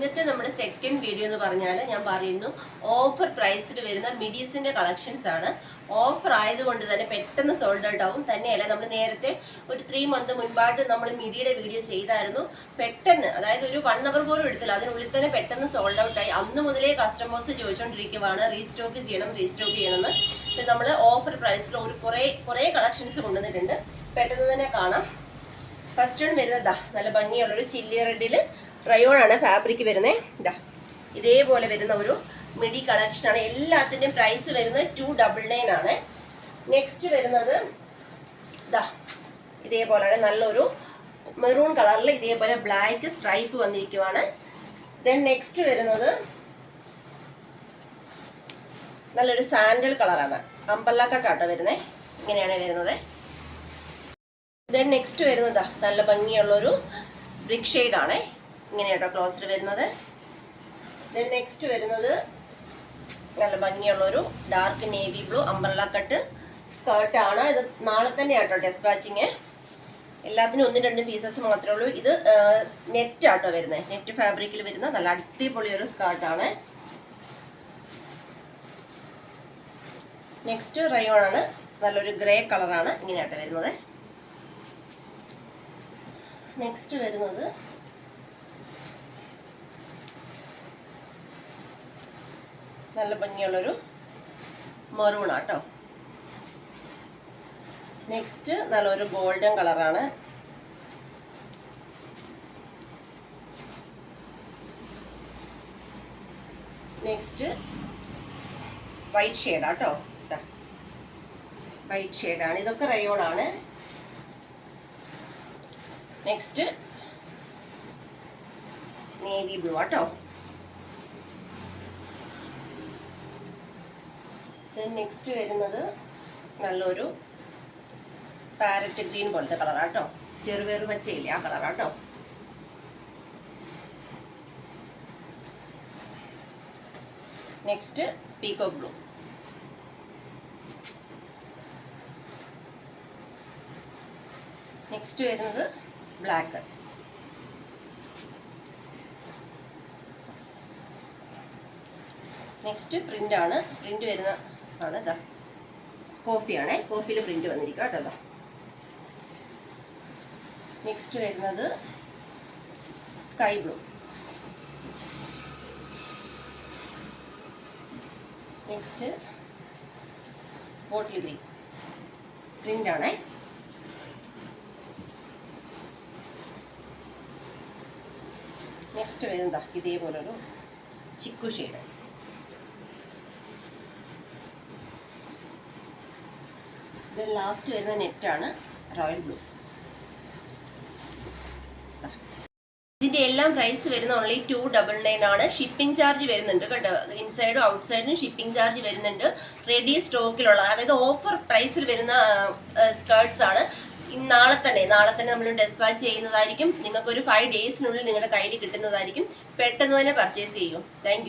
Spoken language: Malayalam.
ഇന്നത്തെ നമ്മുടെ സെക്കൻഡ് വീഡിയോ എന്ന് പറഞ്ഞാൽ ഞാൻ പറയുന്നു ഓഫർ പ്രൈസിൽ വരുന്ന മിഡീസിന്റെ കളക്ഷൻസ് ആണ്. ഓഫർ ആയതുകൊണ്ട് തന്നെ പെട്ടെന്ന് സോൾഡ് ഔട്ട് ആവും. തന്നെയല്ല നമ്മൾ നേരത്തെ ഒരു ത്രീ മന്ത് മുൻപായിട്ട് നമ്മൾ മിഡിയുടെ വീഡിയോ ചെയ്തായിരുന്നു. പെട്ടെന്ന് അതായത് ഒരു വൺ അവർ പോലും എടുത്തില്ല. അതിനുള്ളിൽ തന്നെ പെട്ടെന്ന് സോൾഡ് ഔട്ട് ആയി. അന്ന് മുതലേ കസ്റ്റമേഴ്സ് ചോദിച്ചുകൊണ്ടിരിക്കുവാണ് റീസ്റ്റോക്ക് ചെയ്യണം റീസ്റ്റോക്ക് ചെയ്യണമെന്ന്. നമ്മൾ ഓഫർ പ്രൈസിൽ ഒരു കുറേ കുറേ കളക്ഷൻസ് കൊണ്ടുവന്നിട്ടുണ്ട്. പെട്ടെന്ന് തന്നെ കാണാം. ഫസ്റ്റ് വൺ വരുന്നതാ നല്ല ഭംഗിയുള്ളൊരു ചില്ലി റെഡിൽ റയോൺ ആണ് ഫാബ്രിക് വരുന്നത് ഇതാ ഇതേപോലെ വരുന്ന ഒരു മിഡി കളക്ഷൻ ആണ്. എല്ലാത്തിന്റെയും പ്രൈസ് വരുന്നത് ടു ഡബിൾ നയൻ ആണ്. നെക്സ്റ്റ് വരുന്നത് ഇതാ ഇതേപോലെയാണ് നല്ലൊരു മെറൂൺ കളറിൽ ഇതേപോലെ ബ്ലാക്ക് സ്ട്രൈപ്പ് വന്നിരിക്കുവാണ്. ദെൻ നെക്സ്റ്റ് വരുന്നത് നല്ലൊരു സാൻഡൽ കളറാണ് അമ്പല്ല കട്ടാട്ടോ വരുന്നത് ഇങ്ങനെയാണ് വരുന്നത്. ദെൻ നെക്സ്റ്റ് വരുന്നതാ നല്ല ഭംഗിയുള്ളൊരു ബ്രിക്ക് ഷെയ്ഡാണ് ഇങ്ങനെയാട്ടോ ക്ലോസർ വരുന്നത്. ദെൻ നെക്സ്റ്റ് വരുന്നത് നല്ല ഭംഗിയുള്ളൊരു dark navy blue umbrella cut സ്കേർട്ടാണ് ഇത് നാളെ തന്നെ ആട്ടോ ഡെസ്പാച്ചിങ് എല്ലാത്തിനും ഒന്നും രണ്ടും പീസസ് മാത്രമേ ഉള്ളൂ. ഇത് നെറ്റ് ആട്ടോ വരുന്നത് നെറ്റ് ഫാബ്രിക്കിൽ വരുന്ന നല്ല അടിപൊളി ഒരു സ്കേർട്ടാണ് നെക്സ്റ്റ് റയോൺ ആണ്. നല്ലൊരു ഗ്രേ കളറാണ് ഇങ്ങനെയാട്ടോ വരുന്നത്. നെക്സ്റ്റ് വരുന്നത്. നല്ല ഭംഗിയുള്ളൊരു മറൂണാട്ടോ. നെക്സ്റ്റ് നല്ലൊരു ഗോൾഡൻ കളറാണ് നെക്സ്റ്റ് വൈറ്റ് ഷെയ്ഡാട്ടോ വൈറ്റ് ഷെയ്ഡാണ് ഇതൊക്കെ റയോൺ ആണ്. നെക്സ്റ്റ് നേവി ബ്ലൂ ആട്ടോ നെക്സ്റ്റ് വരുന്നത് നല്ലൊരു പാരറ്റ് ഗ്രീൻ പോലത്തെ കളറാട്ടോ ചെറുപേറ് പച്ചയില്ലേ ആ കളറാട്ടോ നെക്സ്റ്റ് പീക്കോ ബ്ലൂ നെക്സ്റ്റ് വരുന്നത് ബ്ലാക്ക്. നെക്സ്റ്റ് പ്രിന്റ് ആണ്. പ്രിന്റ് വരുന്ന ആണ് ഇതാ കോഫിയാണേ. കോഫിയിൽ പ്രിന്റ് വന്നിരിക്കുക കേട്ടോ നെക്സ്റ്റ് വരുന്നത് sky blue next bottle green print next വരുന്നതാ ഇതേപോലൊരു ചിക്കു ഷെയ്ഡ് ഇത് ലാസ്റ്റ് വരുന്ന നെറ്റാണ് റോയൽ ബ്ലൂ ഇതിന്റെ എല്ലാം പ്രൈസ് വരുന്ന ഓൺലി ടു ഡബിൾ നയൻ ആണ്. ഷിപ്പിംഗ് ചാർജ് വരുന്നുണ്ട് കേട്ടോ. ഇൻസൈഡും ഔട്ട്സൈഡും ഷിപ്പിംഗ് ചാർജ് വരുന്നുണ്ട്. റെഡി സ്റ്റോക്കിലുള്ള അതായത് ഓഫർ പ്രൈസിൽ വരുന്ന സ്കേർട്സ് ആണ്. നാളെ തന്നെ നാളെ തന്നെ നമ്മൾ ഡെസ്പാച്ച് ചെയ്യുന്നതായിരിക്കും. നിങ്ങൾക്ക് ഒരു ഫൈവ് ഡേയ്സിനുള്ളിൽ നിങ്ങളുടെ കയ്യിൽ കിട്ടുന്നതായിരിക്കും. പെട്ടെന്ന് തന്നെ പർച്ചേസ് ചെയ്യൂ. താങ്ക്